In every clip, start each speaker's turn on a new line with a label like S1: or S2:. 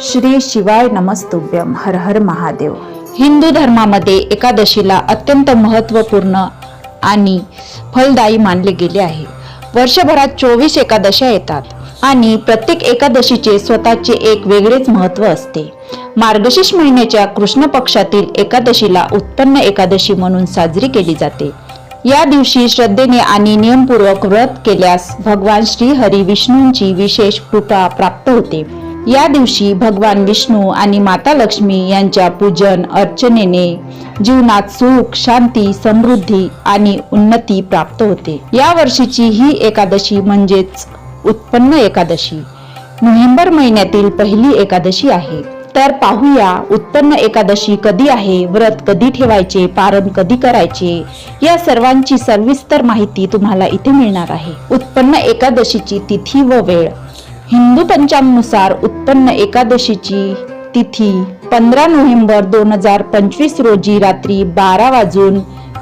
S1: श्री शिवाय नमस्तुभ्यम हर हर महादेव. हिंदू धर्मामध्ये एकादशीला अत्यंत महत्त्वपूर्ण आणि फलदायी मानले गेले आहे. वर्षभरात चोवीस एकादशा येतात आणि प्रत्येक एकादशीचे स्वतःचे एक वेगळेच महत्त्व असते. मार्गशीर्ष महिन्याच्या कृष्ण पक्षातील एकादशीला उत्पन्न एकादशी म्हणून साजरी केली जाते. या दिवशी श्रद्धेने आणि नियमपूर्वक व्रत केल्यास भगवान श्री हरी विष्णूंची विशेष कृपा प्राप्त होते. या दिवशी भगवान विष्णू आणि माता लक्ष्मी यांच्या पूजन अर्चनेने जीवनात सुख शांती समृद्धी आणि उन्नती प्राप्त होते. या वर्षीची ही एकादशी म्हणजेच उत्पन्न एकादशी. नोव्हेंबर महिन्यातील पहिली एकादशी आहे. तर पाहूया उत्पन्न एकादशी कधी आहे व्रत कधी ठेवायचे पारण कधी करायचे या सर्वांची सविस्तर माहिती तुम्हाला इथे मिळणार आहे. उत्पन्न एकादशीची तिथी व वेळ. हिंदू पंचांगनुसार उत्पन्न एकादशीची तिथी पंधरा नोव्हेंबर दोन हजार पंचवीस रोजी रात्री बारा वाजून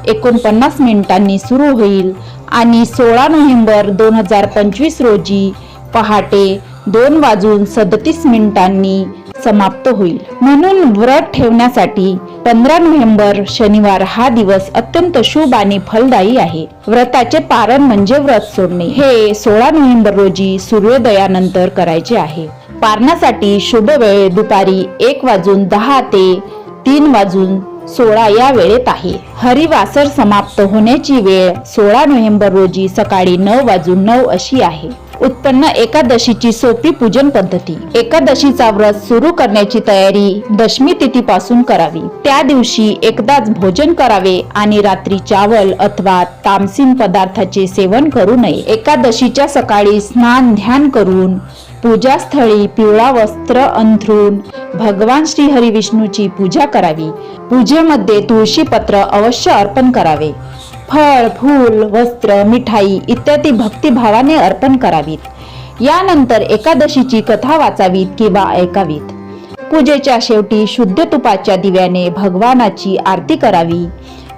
S1: एकोणपन्नास मिनिटांनी सुरू होईल आणि सोळा नोव्हेंबर दोन हजार पंचवीस रोजी पहाटे दोन वाजून सदतीस मिनिटांनी समाप्त होईल. म्हणून व्रत ठेवण्यासाठी पंधरा नोव्हेंबर शनिवार हा दिवस अत्यंत शुभ आणि फलदायी आहे. व्रताचे पारण म्हणजे व्रत सोडणे. हे सोळा नोव्हेंबर रोजी सूर्योदयानंतर करायचे आहे. पारणासाठी शुभ वेळ दुपारी एक वाजून दहा ते तीन वाजून सोळा या वेळेत आहे. हरिवासर समाप्त होण्याची वेळ सोळा नोव्हेंबर रोजी सकाळी नऊ वाजून नऊ अशी आहे. उत्पन्न एकादशीची सोपी पूजन पद्धती. एकादशीचा व्रत सुरू करण्याची तयारी दशमी तिथीपासून करावी. त्या दिवशी एकदाच भोजन करावे आणि रात्री चावल अथवा तामसीन पदार्थाचे सेवन करू नये. एकादशीच्या सकाळी स्नान ध्यान करून पूजास्थळी पिवळा वस्त्र अंथरून भगवान श्री हरी विष्णूची पूजा करावी. पूजेमध्ये तुळशी पत्र अवश्य अर्पण करावे. फळ फूल वस्त्र मिठाई इत्यादी भक्तिभावाने अर्पण करावीत. यानंतर एकादशीची कथा वाचावीत किंवा ऐकावीत. पूजेच्या शेवटी शुद्ध तुपाच्या दिव्याने भगवानाची आरती करावी.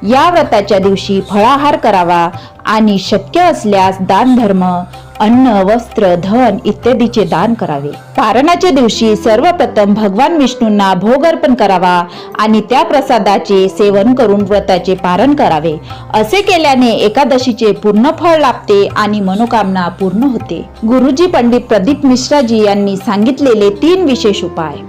S1: या व्रताच्या दिवशी फळाहार करावा आणि शक्य असल्यास दान धर्म अन्न वस्त्र धन इत्यादीचे दान करावे. पारणाच्या दिवशी सर्वप्रथम भगवान विष्णूंना भोग अर्पण करावा आणि त्या प्रसादाचे सेवन करून व्रताचे पारण करावे. असे केल्याने एकादशीचे पूर्ण फळ लाभते आणि मनोकामना पूर्ण होते. गुरुजी पंडित प्रदीप मिश्राजी यांनी सांगितलेले तीन विशेष उपाय.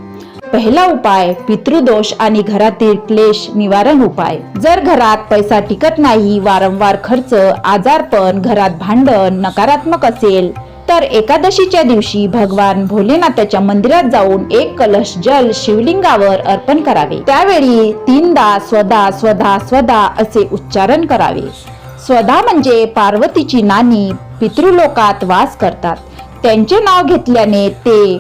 S1: पहिला उपाय पितृदोष आणि घरातील क्लेश निवारण उपाय. जर घरात पैसा टिकत नाही वारंवार खर्च आजारपण घरात भांडण नकारात्मक असेल तर एकादशीच्या दिवशी भगवान भोलेनाथाच्या मंदिरात जाऊन एक कलश जल शिवलिंगावर अर्पण करावे. त्यावेळी तीनदा स्वदा स्वदा स्वदा असे उच्चारण करावे. स्वदा म्हणजे पार्वतीची नानी पितृलोकात वास करतात. त्यांचे नाव घेतल्याने ते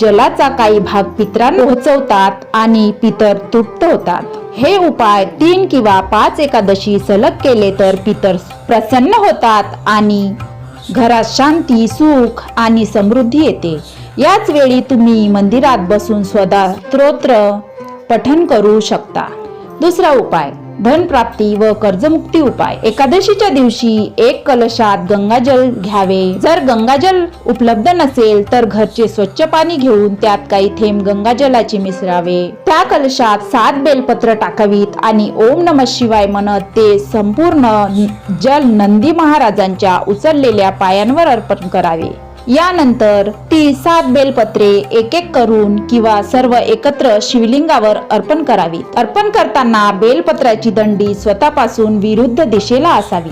S1: जलाचा काही भाग पित्रांना पोहोचवतात आणि पितर तृप्त होतात. हे उपाय तीन किंवा पाच एकादशी सलग केले तर पितर प्रसन्न होतात आणि घरात शांती सुख आणि समृद्धी येते. याच वेळी तुम्ही मंदिरात बसून स्वतः स्तोत्र पठन करू शकता. दुसरा उपाय धन प्राप्ती व कर्जमुक्ती उपाय. एकादशीच्या दिवशी एक कलशात गंगाजल घ्यावे. जर गंगाजल उपलब्ध नसेल तर घरचे स्वच्छ पाणी घेऊन त्यात काही थेंब गंगाजलाचे मिसळावे. त्या कलशात सात बेलपत्र टाकावीत आणि ओम नम शिवाय म्हणत ते संपूर्ण जल नंदी महाराजांच्या उचललेल्या पायांवर अर्पण करावे. यानंतर ती सात बेलपत्रे एक एक करून किंवा सर्व एकत्र शिवलिंगावर अर्पण करावी अर्पण करताना बेलपत्राची दंडी स्वतःपासून विरुद्ध दिशेला असावी.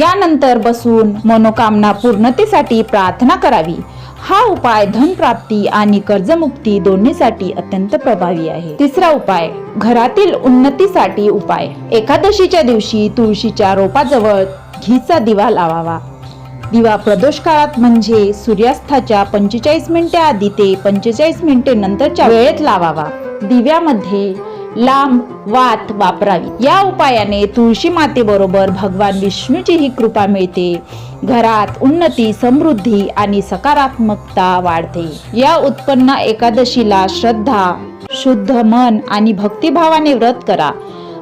S1: यानंतर बसून मनोकामना पूर्णतेसाठी प्रार्थना करावी. हा उपाय धनप्राप्ती आणि कर्जमुक्ती दोन्हीसाठी अत्यंत प्रभावी आहे. तिसरा उपाय घरातील उन्नतीसाठी उपाय. एकादशीच्या दिवशी तुळशीच्या रोपाजवळ घीचा दिवा लावावा. दिवा प्रदोष काळात म्हणजे सूर्यास्ताच्या पंचेचाळीस मिनिटे आधी ते पंचेचाळीस मिनिटे नंतरच्या वेळेत लावावा. दिव्यामध्ये लांब वात वापरावी. या उपायाने तुळशी मातेबरोबर भगवान विष्णूची ही कृपा मिळते. घरात उन्नती समृद्धी आणि सकारात्मकता वाढते. या उत्पन्न एकादशीला श्रद्धा शुद्ध मन आणि भक्तिभावाने व्रत करा.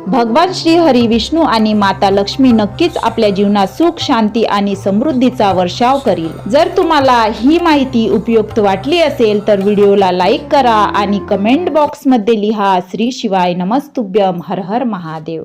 S1: भगवान श्री हरी विष्णू आणि माता लक्ष्मी नक्कीच आपल्या जीवनात सुख शांती आणि समृद्धीचा वर्षाव करील. जर तुम्हाला ही माहिती उपयुक्त वाटली असेल तर व्हिडिओला लाईक करा आणि कमेंट बॉक्समध्ये लिहा श्री शिवाय नमस्तुभ्यम हर हर महादेव.